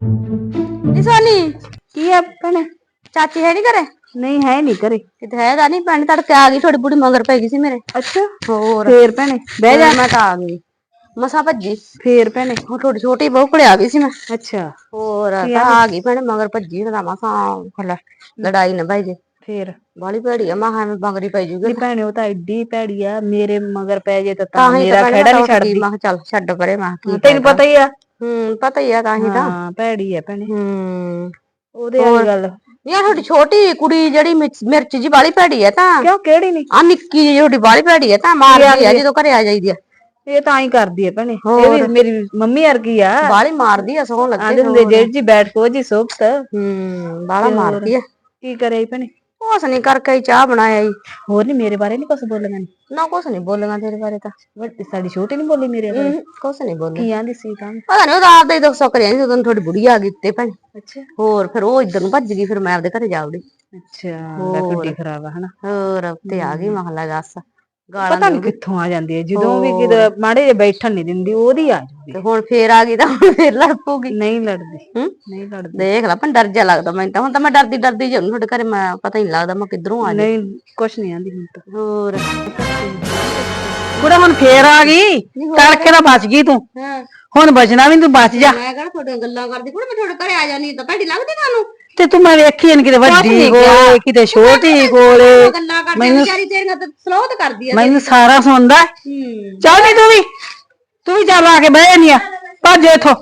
ਨੀ ਸੋਨੀ ਕੀ ਆ ਭੈਣੇ? ਚਾਚੀ ਹੈ ਨਹੀਂ ਘਰੇ? ਨਹੀਂ ਹੈ ਨਹੀਂ ਘਰੇ। ਕਿਤੇ ਹੈ ਤਾਂ ਨਹੀਂ ਭੈਣ ਤੜਕੇ ਆ ਗਈ ਥੋੜੀ ਬੁੜੀ ਮਗਰ ਪੈ ਗਈ ਸੀ ਮੇਰੇ। ਅੱਛਾ ਹੋਰ। ਫੇਰ ਭੈਣੇ ਬਹਿ ਜਾ। ਮੈਂ ਤਾਂ ਆ ਗਈ। ਮਸਾ ਭੱਜੀ। ਫੇਰ ਭੈਣੇ। ਉਹ ਥੋੜੀ ਛੋਟੀ ਬਹੁ ਕੋਲੇ ਆ ਗਈ ਸੀ ਮੈਂ। ਅੱਛਾ। ਹੋਰ ਤਾਂ ਆ? ਗਈ ਭੈਣੇ ਮਗਰ ਭੱਜੀ ਉਹਦਾ ਮਸਾ ਖਲਾ ਲੜਾਈ ਨਾ ਭਾਈ ਜੇ। ਫੇਰ। ਬਾਲੀ ਭੈੜੀ ਆ ਮਹਾ ਐਵੇਂ ਮਗਰੀ ਪੈ ਜੂਗੀ। ਨੀ ਭੈਣੇ ਉਹ ਤਾਂ ਐਡੀ ਭੈੜੀ ਆ ਮੇਰੇ ਮਗਰ ਪੈ ਜੇ ਤਾਂ ਮੇਰਾ ਖੜਾ ਨਹੀਂ ਛੱਡਦੀ। ਮੈਂ ਚੱਲ ਛੱਡ ਪਰੇ ਮੈਂ ਤੈਨੂੰ ਪਤਾ ਹੀ ਆ ਹੂੰ ਪਤਾ ਹੀ ਆ ਤਾਂ ਹੀ ਤਾਂ। ਹਾਂ ਭੈੜੀ ਆ ਭੈਣੇ। ਹੂੰ। ਉਹਦੇ ਵਾਲੀ ਗੱਲ। ਯਾਰ ਤੁਹਾਡੀ ਛੋਟੀ ਕੁੜੀ ਜਿਹੜੀ ਮਿਰਚ ਮਿਰਚ ਜੀ ਬਾਲੀ ਭੈੜੀ ਆ ਤਾਂ। ਕਿਉਂ ਕਿਹੜੀ ਨਹੀਂ ਆ ਨਿੱਕੀ ਜਿਹੀ ਤੁਹਾਡੀ ਬਾਲੀ ਭੈੜੀ ਆ ਤਾਂ ਮਾਰਦੀ ਆ ਜਦੋਂ ਘਰੇ ਆ ਜਾਈਦੀ ਆ ਇਹ ਤਾਂ ਹੀ ਕਰਦੀ ਆ ਭੈਣੇ। ਇਹ ਵੀ ਮੇਰੀ ਮੰਮੀ ਵਰਗੀ ਆ। ਬਾਲੀ ਮਾਰਦੀ ਆ ਸੋਹਣ ਲੱਗੇ ਆਂਦੇ ਹੁੰਦੇ ਜਿਹੜੀ ਜੀ ਬੈਠ ਕੋ ਜੀ ਸੁਖਤ। ਹੂੰ ਬਾਲਾ ਮਾਰਦੀ ਆ ਕੀ ਕਰੇ ਭੈਣੇ? ਕੁਛ ਨਹੀਂ ਕਰਕੇ ਹੀ ਚਾਹ ਬਣਾਇਆ ਈ। ਹੋਰ ਨਹੀਂ ਮੇਰੇ ਬਾਰੇ ਨਹੀਂ ਕੁਝ ਬੋਲਣਾ ਨਾ। ਕੁਛ ਨਹੀਂ ਬੋਲਣਾ ਤੇਰੇ ਬਾਰੇ ਤਾਂ। ਵੱਡੀ ਸਾਡੀ ਛੋਟੀ ਨਹੀਂ ਬੋਲੀ ਮੇਰੇ ਬਾਰੇ। ਕੁਛ ਨਹੀਂ ਬੋਲਣਾ। ਕੀ ਆਂਦੀ ਸੀ ਤਾਂ? ਪਤਾ ਨਹੀਂ ਉਹਦਾ ਆਪਦਾ ਹੀ ਦੁੱਖ ਸੁੱਕ ਰਿਹਾ ਸੀ ਉਦੋਂ ਤੁਹਾਡੀ ਬੁੜੀ ਆ ਗਈ ਤੇ ਭੈਣ। ਅੱਛਾ। ਹੋਰ ਫਿਰ ਉਹ ਇੱਧਰ ਨੂੰ ਭੱਜ ਗਈ ਫਿਰ ਮੈਂ ਆਪਦੇ ਘਰੇ ਜਾ ਵੜੀ। ਅੱਛਾ ਲੈ ਕੁੱਡੀ ਖਰਾਬ ਆ ਹਨਾ। ਹੋਰ ਉੱਤੇ ਆ ਗਈ ਮਹਲਾ ਦੱਸ। ਗਾਲਾਂ ਪਤਾ ਨਹੀਂ ਕਿੱਥੋਂ ਆ ਜਾਂਦੀ ਹੈ ਜਦੋਂ ਵੀ ਕਿਤੇ ਮਾੜੇ ਜੇ ਬੈਠਣ ਨਹੀਂ ਦਿੰਦੀ ਉਹਦੀ ਆ ਜਾਂਦੀ ਤੇ ਹੁਣ ਫੇਰ ਆ ਗਈ ਤਾਂ ਹੁਣ ਫੇਰ ਲੜ ਪਊਗੀ ਨਹੀਂ ਲੜਦੀ ਹੂੰ? ਨਹੀਂ ਲੜਦੀ। ਦੇਖ ਲੈ ਪਰ ਡਰ ਜਾ ਲੱਗਦਾ ਮੈਨੂੰ ਤਾਂ ਹੁਣ ਤਾਂ ਮੈਂ ਡਰਦੀ ਡਰਦੀ ਜਾਉਂ ਤੁਹਾਡੇ ਘਰੇ ਮੈਂ ਪਤਾ ਹੀ ਨਹੀਂ ਲੱਗਦਾ ਮੈਂ ਕਿੱਧਰੋਂ ਆ ਜਾ ਨਹੀਂ ਕੁਛ ਨਹੀਂ ਆਂਦੀ ਹੁਣ ਤਾਂ। ਹੋਰ। ਕੁੜੇ ਹੁਣ ਫੇਰ ਆ ਗਈ ਤੜਕੇ ਦਾ ਬਚ ਗਈ ਤੂੰ। ਹਾਂ। ਹੁਣ ਬਚਣਾ ਵੀ ਨੀ, ਤੂੰ ਬਚ ਜਾ। ਮੈਂ ਕਿਹੜਾ ਤੁਹਾਡੀਆਂ ਗੱਲਾਂ ਕਰਦੀ ਕੁੜੇ ਮੈਂ ਤੁਹਾਡੇ ਘਰੇ ਆ ਜਾਣੀ ਤਾਂ ਭੈੜੀ ਲੱਗਦੀ ਤੁਹਾਨੂੰ? ਤੇ ਤੂੰ ਮੈਂ ਵੇਖੀ ਨੀ ਕਿਤੇ ਵੱਡੀ ਕੋਲੇ ਕਿਤੇ ਛੋਟੀ ਕੋਲੇ ਗੱਲਾਂ। ਕਰਦੀ ਵਿਚਾਰੀ ਤੇਰੀਆਂ ਤਾਂ ਸਲੋਤ ਕਰਦੀ ਆ ਮੈਨੂੰ ਸਾਰਾ ਸੁਣਦਾ ਚੱਲ ਨੀ ਤੂੰ ਵੀ ਤੂੰ ਵੀ ਚੱਲ ਆ ਕੇ ਬਹਿ ਜਾਨੀ ਆ। ਭੱਜ ਇੱਥੋਂ।